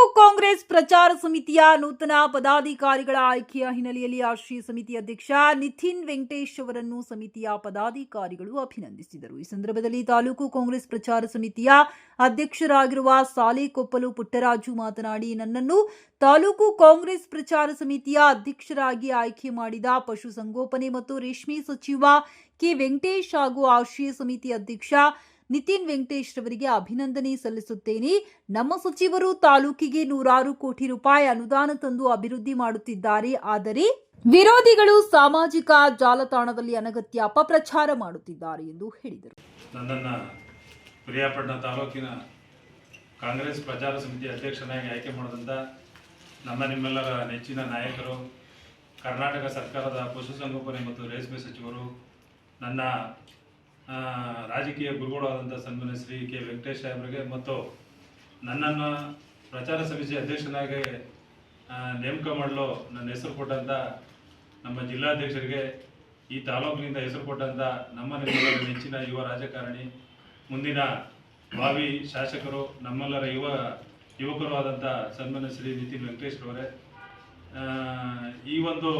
ತಾಲೂಕು ಕಾಂಗ್ರೆಸ್ ಪ್ರಚಾರ ಸಮಿತಿಯ ನೂತನ ಪದಾಧಿಕಾರಿಗಳ ಆಯ್ಕೆಯ ಹಿನ್ನೆಲೆಯಲ್ಲಿ ರಾಷ್ಟ್ರೀಯ ಸಮಿತಿ ಅಧ್ಯಕ್ಷ ನಿತಿನ್ ವೆಂಕಟೇಶ್ ಅವರನ್ನು ಸಮಿತಿಯ ಪದಾಧಿಕಾರಿಗಳು ಅಭಿನಂದಿಸಿದರು. ಈ ಸಂದರ್ಭದಲ್ಲಿ ತಾಲೂಕು ಕಾಂಗ್ರೆಸ್ ಪ್ರಚಾರ ಸಮಿತಿಯ ಅಧ್ಯಕ್ಷರಾಗಿರುವ ಸಾಲಿಕೊಪ್ಪಲು ಪುಟ್ಟರಾಜು ಮಾತನಾಡಿ, ನನ್ನನ್ನು ತಾಲೂಕು ಕಾಂಗ್ರೆಸ್ ಪ್ರಚಾರ ಸಮಿತಿಯ ಅಧ್ಯಕ್ಷರಾಗಿ ಆಯ್ಕೆ ಮಾಡಿದ ಪಶುಸಂಗೋಪನೆ ಮತ್ತು ರೇಷ್ಮೆ ಸಚಿವ ಕೆ ವೆಂಕಟೇಶ್ ಹಾಗೂ ಆಶ್ರಯ ಸಮಿತಿ ಅಧ್ಯಕ್ಷ ನಿತಿನ್ ವೆಂಕಟೇಶ್ ರವರಿಗೆ ಅಭಿನಂದನೆ ಸಲ್ಲಿಸುತ್ತೇನೆ. ನಮ್ಮ ಸಚಿವರು ತಾಲೂಕಿಗೆ ನೂರಾರು ಕೋಟಿ ರೂಪಾಯಿ ಅನುದಾನ ತಂದು ಅಭಿವೃದ್ಧಿ ಮಾಡುತ್ತಿದ್ದಾರೆ. ಆದರೆ ವಿರೋಧಿಗಳು ಸಾಮಾಜಿಕ ಜಾಲತಾಣದಲ್ಲಿ ಅನಗತ್ಯ ಅಪಪ್ರಚಾರ ಮಾಡುತ್ತಿದ್ದಾರೆ ಎಂದು ಹೇಳಿದರು. ನನ್ನನ್ನು ಪ್ರಿಯಾಪಟ್ಟಣ ತಾಲೂಕಿನ ಕಾಂಗ್ರೆಸ್ ಪ್ರಚಾರ ಸಮಿತಿ ಅಧ್ಯಕ್ಷನಾಗಿ ಆಯ್ಕೆ ಮಾಡಿದಂಥ ನಮ್ಮ ನಿಮ್ಮೆಲ್ಲರ ನೆಚ್ಚಿನ ನಾಯಕರು, ಕರ್ನಾಟಕ ಸರ್ಕಾರದ ಪಶುಸಂಗೋಪನೆ ಮತ್ತು ರೇಷ್ಮೆ ಸಚಿವರು ನನ್ನ ರಾಜಕೀಯ ಗುರುಗಳಾದಂಥ ಸನ್ಮಾನ್ಯ ಶ್ರೀ ಕೆ ವೆಂಕಟೇಶ್ ಸಾಹೇಬರಿಗೆ ಮತ್ತು ನನ್ನನ್ನು ಪ್ರಚಾರ ಸಮಿತಿ ಅಧ್ಯಕ್ಷನಾಗಿ ನೇಮಕ ಮಾಡಲು ನನ್ನ ಹೆಸರು ಕೊಟ್ಟಂಥ ನಮ್ಮ ಜಿಲ್ಲಾಧ್ಯಕ್ಷರಿಗೆ, ಈ ತಾಲೂಕಿನಿಂದ ಹೆಸರು ಕೊಟ್ಟಂಥ ನಮ್ಮ ನೆಚ್ಚಿನ ಯುವ ರಾಜಕಾರಣಿ, ಮುಂದಿನ ಭಾವಿ ಶಾಸಕರು, ನಮ್ಮೆಲ್ಲರ ಯುವ ಯುವಕರು ಆದಂಥ ಸನ್ಮಾನ್ಯ ಶ್ರೀ ನಿತಿನ್ ವೆಂಕಟೇಶ್ ಅವರೇ ಈ ಒಂದು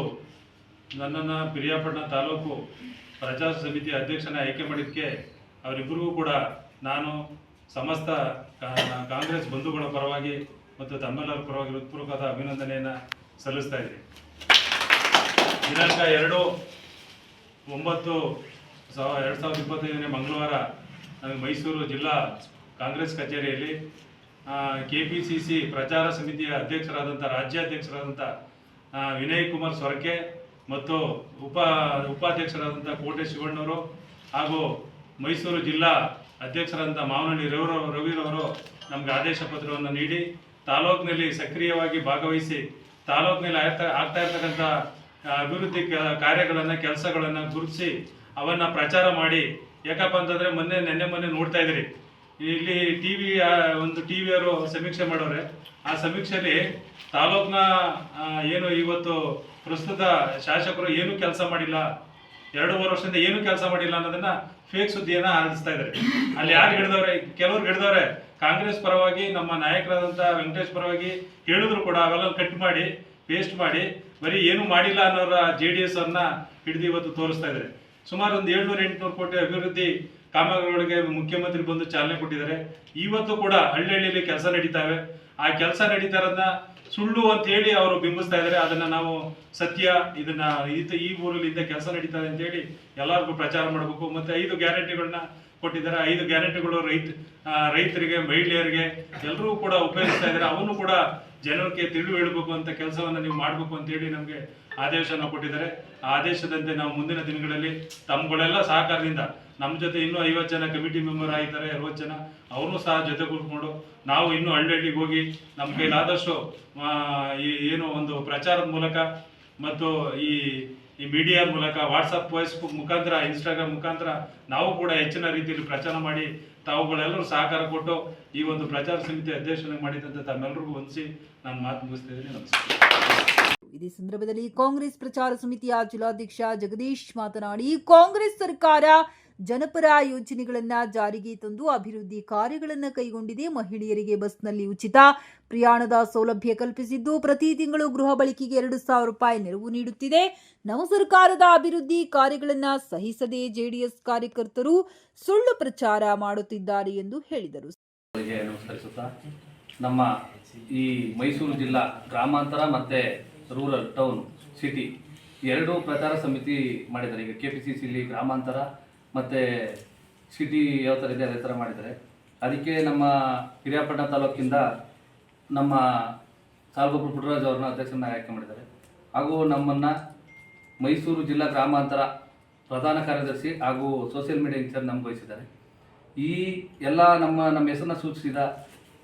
ನನ್ನನ್ನು ಪಿರಿಯಾಪಟ್ಟಣ ತಾಲೂಕು ಪ್ರಚಾರ ಸಮಿತಿ ಅಧ್ಯಕ್ಷನ ಆಯ್ಕೆ ಮಾಡಿದ್ದಕ್ಕೆ ಅವರಿಬ್ಬರಿಗೂ ಕೂಡ ನಾನು ಸಮಸ್ತ ಕಾಂಗ್ರೆಸ್ ಬಂಧುಗಳ ಪರವಾಗಿ ಮತ್ತು ತಮ್ಮೆಲ್ಲರ ಪರವಾಗಿ ಹೃತ್ಪೂರ್ವಕವಾದ ಅಭಿನಂದನೆಯನ್ನು ಸಲ್ಲಿಸ್ತಾ ಇದ್ದೀನಿ. ದಿನಾಂಕ ಎರಡು ಒಂಬತ್ತು ಸಾವ ಎರಡು ಸಾವಿರದ ಇಪ್ಪತ್ತೈದನೇ ಮಂಗಳವಾರ ನನಗೆ ಮೈಸೂರು ಜಿಲ್ಲಾ ಕಾಂಗ್ರೆಸ್ ಕಚೇರಿಯಲ್ಲಿ ಕೆ ಪಿ ಸಿ ಸಿ ಪ್ರಚಾರ ಸಮಿತಿಯ ಅಧ್ಯಕ್ಷರಾದಂಥ, ರಾಜ್ಯಾಧ್ಯಕ್ಷರಾದಂಥ ವಿನಯ್ ಕುಮಾರ್ ಸೊರಕೆ ಮತ್ತು ಉಪ ಉಪಾಧ್ಯಕ್ಷರಾದಂಥ ಕೋಟೆ ಶಿವಣ್ಣವರು ಹಾಗೂ ಮೈಸೂರು ಜಿಲ್ಲಾ ಅಧ್ಯಕ್ಷರಾದಂಥ ಮಾವನಹಳ್ಳಿ ರವಿರ ರವಿರವರು ನಮಗೆ ಆದೇಶ ಪತ್ರವನ್ನು ನೀಡಿ ತಾಲೂಕಿನಲ್ಲಿ ಸಕ್ರಿಯವಾಗಿ ಭಾಗವಹಿಸಿ ತಾಲೂಕಿನಲ್ಲಿ ಆಗ್ತಾ ಆಗ್ತಾ ಇರ್ತಕ್ಕಂಥ ಅಭಿವೃದ್ಧಿ ಕಾರ್ಯಗಳನ್ನು, ಕೆಲಸಗಳನ್ನು ಗುರುತಿಸಿ ಅವನ್ನು ಪ್ರಚಾರ ಮಾಡಿ. ಯಾಕಪ್ಪ ಅಂತಂದರೆ ಮೊನ್ನೆ, ನೆನ್ನೆ ಮೊನ್ನೆ ನೋಡ್ತಾ ಇದ್ರಿ ಇಲ್ಲಿ ಟಿ ವಿ ಒಂದು ಟಿ ವಿಯವರು ಸಮೀಕ್ಷೆ ಮಾಡೋರೆ. ಆ ಸಮೀಕ್ಷೆಯಲ್ಲಿ ತಾಲೂಕ್ನ ಏನು ಇವತ್ತು ಪ್ರಸ್ತುತ ಶಾಸಕರು ಏನು ಕೆಲಸ ಮಾಡಿಲ್ಲ, ಎರಡೂವರೆ ವರ್ಷದಿಂದ ಏನು ಕೆಲಸ ಮಾಡಿಲ್ಲ ಅನ್ನೋದನ್ನ ಫೇಕ್ ಸುದ್ದಿಯನ್ನ ಹರಡಿಸ್ತಾ ಇದ್ದಾರೆ. ಅಲ್ಲಿ ಯಾರು ಹಿಡಿದವ್ರೆ? ಕೆಲವ್ರು ಹಿಡಿದವ್ರೆ. ಕಾಂಗ್ರೆಸ್ ಪರವಾಗಿ, ನಮ್ಮ ನಾಯಕರಾದಂಥ ವೆಂಕಟೇಶ್ ಪರವಾಗಿ ಹೇಳಿದ್ರು ಕೂಡ, ಅವೆಲ್ಲ ಕಟ್ ಮಾಡಿ ಪೇಸ್ಟ್ ಮಾಡಿ, ಬರೀ ಏನು ಮಾಡಿಲ್ಲ ಅನ್ನೋರ ಜೆ ಡಿ ಎಸ್ ಅನ್ನ ಹಿಡಿದು ಇವತ್ತು ತೋರಿಸ್ತಾ ಇದ್ದಾರೆ. ಸುಮಾರು ಒಂದು ಏಳ್ನೂರ ಎಂಟುನೂರು ಕೋಟಿ ಅಭಿವೃದ್ಧಿ ಕಾಮಗಾರಿಗಳಿಗೆ ಮುಖ್ಯಮಂತ್ರಿ ಬಂದು ಚಾಲನೆ ಕೊಟ್ಟಿದ್ದಾರೆ. ಇವತ್ತು ಕೂಡ ಹಳ್ಳಿ ಹಳ್ಳಿಯಲ್ಲಿ ಕೆಲಸ ನಡೀತಾವೆ. ಆ ಕೆಲಸ ನಡೀತಾ ಇರೋದನ್ನ ಸುಳ್ಳು ಅಂತ ಹೇಳಿ ಅವರು ಬಿಂಬಿಸ್ತಾ ಇದ್ದಾರೆ. ಅದನ್ನ ನಾವು ಸತ್ಯ, ಇದನ್ನ ಈ ಊರಲ್ಲಿ ಇಂದ ಕೆಲಸ ನಡೀತಾ ಇದೆ ಅಂತ ಹೇಳಿ ಎಲ್ಲರಿಗೂ ಪ್ರಚಾರ ಮಾಡಬೇಕು. ಮತ್ತೆ ಐದು ಗ್ಯಾರಂಟಿಗಳನ್ನ ಕೊಟ್ಟಿದ್ದಾರೆ. ಐದು ಗ್ಯಾರಂಟಿಗಳು ರೈತ ರೈತರಿಗೆ, ಮಹಿಳೆಯರಿಗೆ ಎಲ್ಲರೂ ಕೂಡ ಉಪಯೋಗಿಸ್ತಾ ಇದ್ದಾರೆ. ಅವನು ಕೂಡ ಜನರಿಗೆ ತಿಳಿದು ಹೇಳಬೇಕು ಅಂತ ಕೆಲಸವನ್ನ ನೀವು ಮಾಡಬೇಕು ಅಂತ ಹೇಳಿ ನಮಗೆ ಆದೇಶವನ್ನು ಕೊಟ್ಟಿದ್ದಾರೆ. ಆ ಆದೇಶದಂತೆ ನಾವು ಮುಂದಿನ ದಿನಗಳಲ್ಲಿ ತಮ್ಮಗಳೆಲ್ಲ ಸಹಕಾರದಿಂದ ನಮ್ಮ ಜೊತೆ ಇನ್ನೂ ಐವತ್ತು ಜನ ಕಮಿಟಿ ಮೆಂಬರ್ ಆಗಿದ್ದಾರೆ, ಅರವತ್ತು ಜನ. ಅವ್ರನ್ನೂ ಸಹ ಜೊತೆ ಕೂತ್ಕೊಂಡು ನಾವು ಇನ್ನೂ ಹಳ್ಳಿ ಹಳ್ಳಿಗೆ ಹೋಗಿ ನಮ್ಮ ಕೈಲಾದಷ್ಟು ಈ ಏನು ಒಂದು ಪ್ರಚಾರದ ಮೂಲಕ ಮತ್ತು ಈ ಈ ಮೀಡಿಯಾ ಮೂಲಕ ವಾಟ್ಸಪ್ ಫೇಸ್ಬುಕ್ ಮುಖಾಂತರ ಇನ್ಸ್ಟಾಗ್ರಾಮ್ ಮುಖಾಂತರ ನಾವು ಕೂಡ ಹೆಚ್ಚಿನ ರೀತಿಯಲ್ಲಿ ಪ್ರಚಾರ ಮಾಡಿ ತಾವುಗಳೆಲ್ಲರೂ ಸಹಕಾರ ಕೊಟ್ಟು ಈ ಒಂದು ಪ್ರಚಾರ ಸಮಿತಿ ಅಧ್ಯಕ್ಷನ ಮಾಡಿದಂತೆ ತಮ್ಮೆಲ್ಲರಿಗೂ ಹೊಂದಿಸಿ ನಾನು ಮಾತು ಮುಗಿಸ್ತಿದ್ದೀನಿ ನಮಸ್ಕಾರ. ಇದೇ ಸಂದರ್ಭದಲ್ಲಿ ಕಾಂಗ್ರೆಸ್ ಪ್ರಚಾರ ಸಮಿತಿಯ ಜಿಲ್ಲಾಧ್ಯಕ್ಷ ಜಗದೀಶ್ ಮಾತನಾಡಿ, ಕಾಂಗ್ರೆಸ್ ಸರ್ಕಾರ ಜನಪರ ಯೋಜನೆಗಳನ್ನು ಜಾರಿಗೆ ತಂದು ಅಭಿವೃದ್ಧಿ ಕಾರ್ಯಗಳನ್ನು ಕೈಗೊಂಡಿದೆ ಮಹಿಳೆಯರಿಗೆ ಬಸ್ನಲ್ಲಿ ಉಚಿತ ಪ್ರಯಾಣದ ಸೌಲಭ್ಯ ಕಲ್ಪಿಸಿದ್ದು ಪ್ರತಿ ತಿಂಗಳು ಗೃಹ ಬಳಕೆಗೆ ಎರಡು ಸಾವಿರ ರೂಪಾಯಿ ನೆರವು ನೀಡುತ್ತಿದೆ. ನಮ್ಮ ಸರ್ಕಾರದ ಅಭಿವೃದ್ಧಿ ಕಾರ್ಯಗಳನ್ನ ಸಹಿಸದೆ ಜೆಡಿಎಸ್ ಕಾರ್ಯಕರ್ತರು ಸುಳ್ಳು ಪ್ರಚಾರ ಮಾಡುತ್ತಿದ್ದಾರೆ ಎಂದು ಹೇಳಿದರು. ನಮ್ಮ ಈ ಮೈಸೂರು ಜಿಲ್ಲಾ ಗ್ರಾಮಾಂತರ ಮತ್ತೆ ರೂರಲ್ ಟೌನ್ ಸಿಟಿ ಎರಡು ಪ್ರಚಾರ ಸಮಿತಿ ಮಾಡಿದ್ದಾರೆ. ಈಗ ಕೆ ಪಿ ಸಿ ಸಿಲಿ ಗ್ರಾಮಾಂತರ ಮತ್ತು ಸಿಟಿ ಯಾವ ಥರ ಇದೆ, ಅದೇ ಥರ ಮಾಡಿದ್ದಾರೆ. ಅದಕ್ಕೆ ನಮ್ಮ ಹಿರಿಯಾಪಟ್ಟಣ ತಾಲೂಕಿಂದ ನಮ್ಮ ಸಾಲ್ಗೊಬ್ಬರು ಪುಟ್ಟರಾಜ್ ಅವ್ರನ್ನ ಅಧ್ಯಕ್ಷರನ್ನ ಆಯ್ಕೆ ಮಾಡಿದ್ದಾರೆ. ಹಾಗೂ ನಮ್ಮನ್ನು ಮೈಸೂರು ಜಿಲ್ಲಾ ಗ್ರಾಮಾಂತರ ಪ್ರಧಾನ ಕಾರ್ಯದರ್ಶಿ ಹಾಗೂ ಸೋಷಿಯಲ್ ಮೀಡಿಯಾ ಇನ್ಚಾರ್ಜ್ ನಮ್ಗೆ ವಹಿಸಿದ್ದಾರೆ. ಈ ಎಲ್ಲ ನಮ್ಮ ನಮ್ಮ ಹೆಸರನ್ನ ಸೂಚಿಸಿದ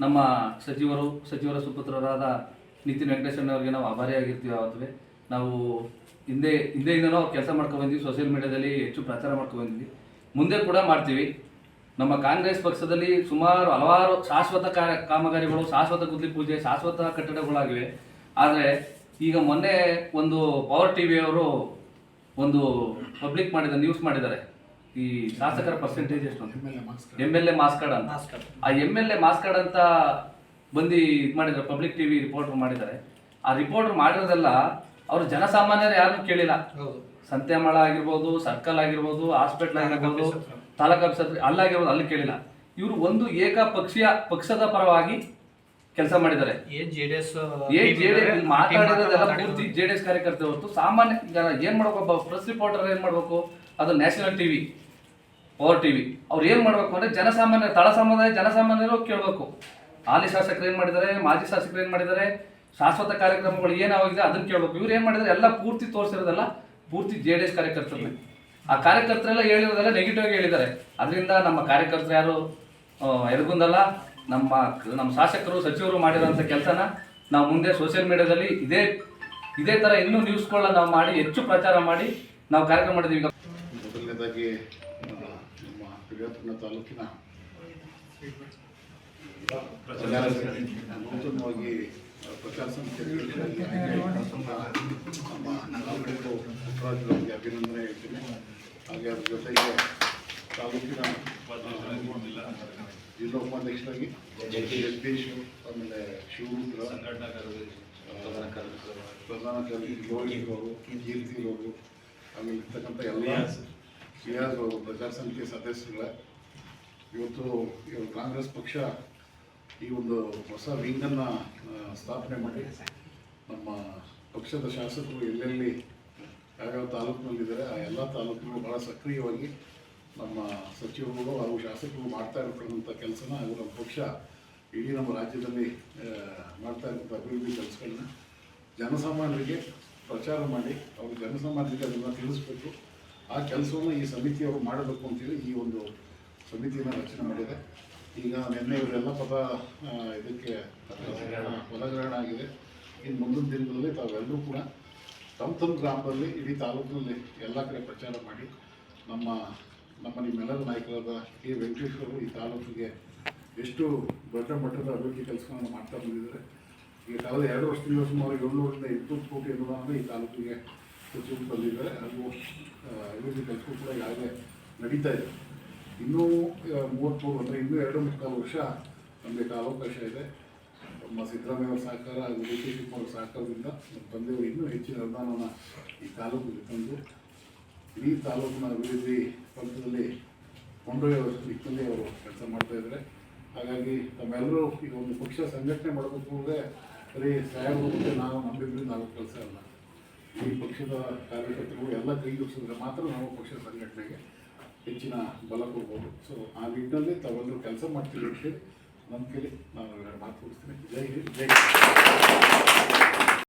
ನಮ್ಮ ಸಚಿವರು, ಸಚಿವರ ಸುಪುತ್ರರಾದ ನಿತಿನ್ ವೆಂಕಟೇಶ್ವರನವರಿಗೆ ನಾವು ಆಭಾರಿಯಾಗಿರ್ತೀವಿ ಆವತ್ತೇ ನಾವು ಹಿಂದೆ ಹಿಂದೆಯಿಂದನೂ ಕೆಲಸ ಮಾಡ್ಕೊಂಡು ಬಂದ್ವಿ ಸೋಷಿಯಲ್ ಮೀಡಿಯಾದಲ್ಲಿ ಹೆಚ್ಚು ಪ್ರಚಾರ ಮಾಡ್ಕೊಂಡು ಬಂದ್ವಿ. ಮುಂದೆ ಕೂಡ ಮಾಡ್ತೀವಿ. ನಮ್ಮ ಕಾಂಗ್ರೆಸ್ ಪಕ್ಷದಲ್ಲಿ ಸುಮಾರು ಹಲವಾರು ಶಾಶ್ವತ ಕಾರ್ಯ ಕಾಮಗಾರಿಗಳು ಶಾಶ್ವತ ಗುದ್ಲಿ ಪೂಜೆ ಶಾಶ್ವತ ಕಟ್ಟಡಗಳಾಗಿವೆ. ಆದರೆ ಈಗ ಮೊನ್ನೆ ಒಂದು ಪವರ್ ಟಿ ಅವರು ಒಂದು ಪಬ್ಲಿಕ್ ಮಾಡಿದ ನ್ಯೂಸ್ ಮಾಡಿದ್ದಾರೆ. ಈ ಶಾಸಕರ ಪರ್ಸೆಂಟೇಜ್ ಎಷ್ಟು M L A mass card ಅಂತ. ಆ M L A mass card ಅಂತ ಬಂದು ಇದು ಮಾಡಿದ್ದಾರೆ ಪಬ್ಲಿಕ್ ಟಿವಿ ರಿಪೋರ್ಟರ್ ಮಾಡಿದ್ದಾರೆ. ಆ ರಿಪೋರ್ಟರ್ ಮಾಡಿರೋದೆಲ್ಲ ಅವರು ಜನಸಾಮಾನ್ಯರು ಯಾರು ಕೇಳಿಲ್ಲ. ಸಂತೆಮಳ ಆಗಿರ್ಬೋದು ಸರ್ಕಲ್ ಆಗಿರ್ಬೋದು ಹಾಸ್ಪಿಟ್ಲ್ ಆಗಿರ್ಬೋದು ತಾಲೂಕು ಆಫೀಸರ್ ಅಲ್ಲಾಗಿರ್ಬೋದು ಅಲ್ಲಿ ಕೇಳಿಲ್ಲ. ಇವರು ಒಂದು ಏಕ ಪಕ್ಷೀಯ ಪಕ್ಷದ ಪರವಾಗಿ ಕೆಲಸ ಮಾಡಿದ್ದಾರೆ. ಮಾತಾಡಿರೋದೆಲ್ಲ ಪೂರ್ತಿ ಜೆ ಡಿ ಎಸ್ ಕಾರ್ಯಕರ್ತೆ ಹೊರತು ಸಾಮಾನ್ಯ ಜನ ಏನ್ ಮಾಡ್ಬೇಕು ಪ್ರೆಸ್ ರಿಪೋರ್ಟರ್ ಏನ್ ಮಾಡ್ಬೇಕು? ಅದು ನ್ಯಾಷನಲ್ ಟಿವಿ ಪವರ್ ಟಿವಿ ಅವ್ರು ಏನ್ ಮಾಡ್ಬೇಕು ಅಂದ್ರೆ ಜನಸಾಮಾನ್ಯ ತಳ ಸಮುದಾಯ ಜನಸಾಮಾನ್ಯರು ಕೇಳಬೇಕು. ಹಾಲಿ ಶಾಸಕರು ಏನ್ ಮಾಡಿದ್ದಾರೆ ಮಾಜಿ ಶಾಸಕರು ಏನ್ ಮಾಡಿದ್ದಾರೆ ಶಾಶ್ವತ ಕಾರ್ಯಕ್ರಮಗಳು ಏನಾಗಿದೆ ಅದನ್ನ ಕೇಳಬೇಕು. ಇವ್ರು ಏನು ಮಾಡಿದ್ರೆ ಎಲ್ಲ ಪೂರ್ತಿ ತೋರಿಸಿರೋದಲ್ಲ ಪೂರ್ತಿ ಜೆ ಡಿ ಎಸ್ ಕಾರ್ಯಕರ್ತರಲ್ಲಿ ಆ ಕಾರ್ಯಕರ್ತರೆಲ್ಲ ಹೇಳಿರೋದೆಲ್ಲ ನೆಗೆಟಿವ್ ಆಗಿ ಹೇಳಿದ್ದಾರೆ. ಅದರಿಂದ ನಮ್ಮ ಕಾರ್ಯಕರ್ತರು ಯಾರು? ಆ, ಎದಗುಂದಲ್ಲ ನಮ್ಮ ನಮ್ಮ ಶಾಸಕರು ಸಚಿವರು ಮಾಡಿರೋಂಥ ಕೆಲಸನ ನಾವು ಮುಂದೆ ಸೋಷಿಯಲ್ ಮೀಡಿಯಾದಲ್ಲಿ ಇದೇ ಇದೇ ಥರ ಇನ್ನೂ ನ್ಯೂಸ್ಗಳನ್ನ ನಾವು ಮಾಡಿ ಹೆಚ್ಚು ಪ್ರಚಾರ ಮಾಡಿ ನಾವು ಕಾರ್ಯಕ್ರಮ ಮಾಡಿದ್ದೀವಿ ಈಗ ಮೊದಲನೇದಾಗಿ ನಮ್ಮ ಪಿಡಿಯಾಪುರ ತಾಲೂಕಿನ ನೂತನವಾಗಿ ಪ್ರಚಾರ ನಮ್ಮ ನಾಲ್ಕು ಪುಟ್ಟರಾಜುಗಳಿಗೆ ಅಭಿನಂದನೆ ಹೇಳ್ತೀನಿ ಹಾಗೆ ಅದ್ರ ಜೊತೆಗೆ ತಾಲೂಕಿನ ಜಿಲ್ಲಾ ಉಪಾಧ್ಯಕ್ಷರಾಗಿ ಜಗದೀಶ್ ಆಮೇಲೆ ಶಿವರುದ್ರ ಪ್ರಧಾನ ಕಾರ್ಯದರ್ಶಿ ಲೋಹಿತ್ ಅವರು ಕೀರ್ತಿ ಅವರು ಆಮೇಲೆ ಇರ್ತಕ್ಕಂಥ ಎಲ್ಲ ಸಿಯಾಜ್ ಅವರು ಪ್ರಚಾರ ಸಮಿತಿ ಸದಸ್ಯರುಗಳ, ಇವತ್ತು ಇವರು ಕಾಂಗ್ರೆಸ್ ಪಕ್ಷ ಈ ಒಂದು ಹೊಸ ವಿಂಗನ್ನು ಸ್ಥಾಪನೆ ಮಾಡಿ ನಮ್ಮ ಪಕ್ಷದ ಶಾಸಕರು ಎಲ್ಲೆಲ್ಲಿ, ಯಾವ್ಯಾವ ತಾಲೂಕಿನಲ್ಲಿದ್ದಾರೆ, ಆ ಎಲ್ಲ ತಾಲೂಕುಗಳು ಭಾಳ ಸಕ್ರಿಯವಾಗಿ ನಮ್ಮ ಸಚಿವರುಗಳು ಹಾಗೂ ಶಾಸಕರು ಮಾಡ್ತಾ ಇರ್ತಕ್ಕಂಥ ಕೆಲಸನ ಹಾಗೂ ನಮ್ಮ ಪಕ್ಷ ಇಡೀ ನಮ್ಮ ರಾಜ್ಯದಲ್ಲಿ ಮಾಡ್ತಾ ಇರ್ತಕ್ಕಂಥ ಅಭಿವೃದ್ಧಿ ಕೆಲಸಗಳನ್ನ ಜನಸಾಮಾನ್ಯರಿಗೆ ಪ್ರಚಾರ ಮಾಡಿ ಅವರು ಜನಸಾಮಾನ್ಯರಿಗೆ ಅದನ್ನು ತಿಳಿಸ್ಬೇಕು. ಆ ಕೆಲಸವನ್ನು ಈ ಸಮಿತಿಯವರು ಮಾಡಬೇಕು ಅಂತೇಳಿ ಈ ಒಂದು ಸಮಿತಿಯನ್ನು ರಚನೆ ಮಾಡಿದೆ ಈಗ ನಿನ್ನೆ ಇವರೆಲ್ಲ ಪದ ಇದಕ್ಕೆ ಪದಗ್ರಹಣ ಆಗಿದೆ. ಇನ್ನು ಮುಂದಿನ ದಿನಗಳಲ್ಲಿ ತಾವೆಲ್ಲರೂ ಕೂಡ ತಮ್ಮ ತಮ್ಮ ಗ್ರಾಮದಲ್ಲಿ ಇಡೀ ತಾಲೂಕಿನಲ್ಲಿ ಎಲ್ಲ ಕಡೆ ಪ್ರಚಾರ ಮಾಡಿ ನಮ್ಮ ನಮ್ಮ ನಿಮ್ಮೆಲ್ಲರ ನಾಯಕರಾದ ಕೆ ವೆಂಕಟೇಶ್ವರು ಈ ತಾಲೂಕಿಗೆ ಎಷ್ಟು ದೊಡ್ಡ ಮಟ್ಟದ ಅಭಿವೃದ್ಧಿ ಕೆಲಸಗಳನ್ನು ಮಾಡ್ತಾ ಬಂದಿದ್ದಾರೆ. ಈಗ ಕಳೆದ ಎರಡು ವರ್ಷದಿಂದ ಸುಮಾರು ಏಳ್ನೂರಿಂದ ಎಂಟುನೂರು ಕೋಟಿ ಅನುದಾನ ಈ ತಾಲೂಕಿಗೆ ಬಂದಿದ್ದಾರೆ. ಆ, ಅಭಿವೃದ್ಧಿ ಕೆಲಸಗಳು ಕೂಡ ಯಾವುದೇ ನಡೀತಾ ಇದೆ. ಇನ್ನೂ ಮೂವತ್ತು ಅಂದರೆ ಇನ್ನೂ ಎರಡು ಮುಕ್ಕಾಲು ವರ್ಷ ನಮಗೆ ಕಾಲಾವಕಾಶ ಇದೆ. ನಮ್ಮ ಸಿದ್ದರಾಮಯ್ಯ ಅವರ ಸಹಕಾರ ಹಾಗೂ ಡಿ ಕೆ ಶಿವಕುಮಾರ್ ಸಹಕಾರದಿಂದ ನಮ್ಮ ತಂದೆಯವರು ಇನ್ನೂ ಹೆಚ್ಚಿನ ಅನುದಾನವನ್ನು ಈ ತಾಲೂಕಿಗೆ ತಂದು, ಇಡೀ ತಾಲೂಕಿನ ಅಭಿವೃದ್ಧಿ ಪಂಥದಲ್ಲಿ ಕೊಂಡೊಯ್ಯುವ ನಿಟ್ಟಿನಲ್ಲಿ ಅವರು ಕೆಲಸ ಮಾಡ್ತಾಯಿದ್ದಾರೆ ಹಾಗಾಗಿ ತಮ್ಮೆಲ್ಲರೂ ಈಗ ಒಂದು ಪಕ್ಷ ಸಂಘಟನೆ ಮಾಡಬೇಕು ಅಂದರೆ ಬರೀ ಸಾಹೇಬರು ನಾವು ನಂಬಿದ್ರೆ ನಾವು ಕೆಲಸ ಅಲ್ಲ. ಈ ಪಕ್ಷದ ಕಾರ್ಯಕರ್ತರು ಎಲ್ಲ ಕೈ ಜೋಡಿಸಿದ್ರೆ ಮಾತ್ರ ನಾವು ಪಕ್ಷ ಸಂಘಟನೆಗೆ ಹೆಚ್ಚಿನ ಬಲ ಕೊಡ್ಬೋದು. ಸೊ ಆ ನಿಟ್ಟಿನಲ್ಲಿ ತಾವೆಲ್ಲರೂ ಕೆಲಸ ಮಾಡ್ತಿರೋಕ್ಕೆ ನಮ್ಮ ಕೇಳಿ ನಾನು ಮಾತು ಕೊಡಿಸ್ತೀನಿ ಜೈ ಹಿಂದ್, ಜೈ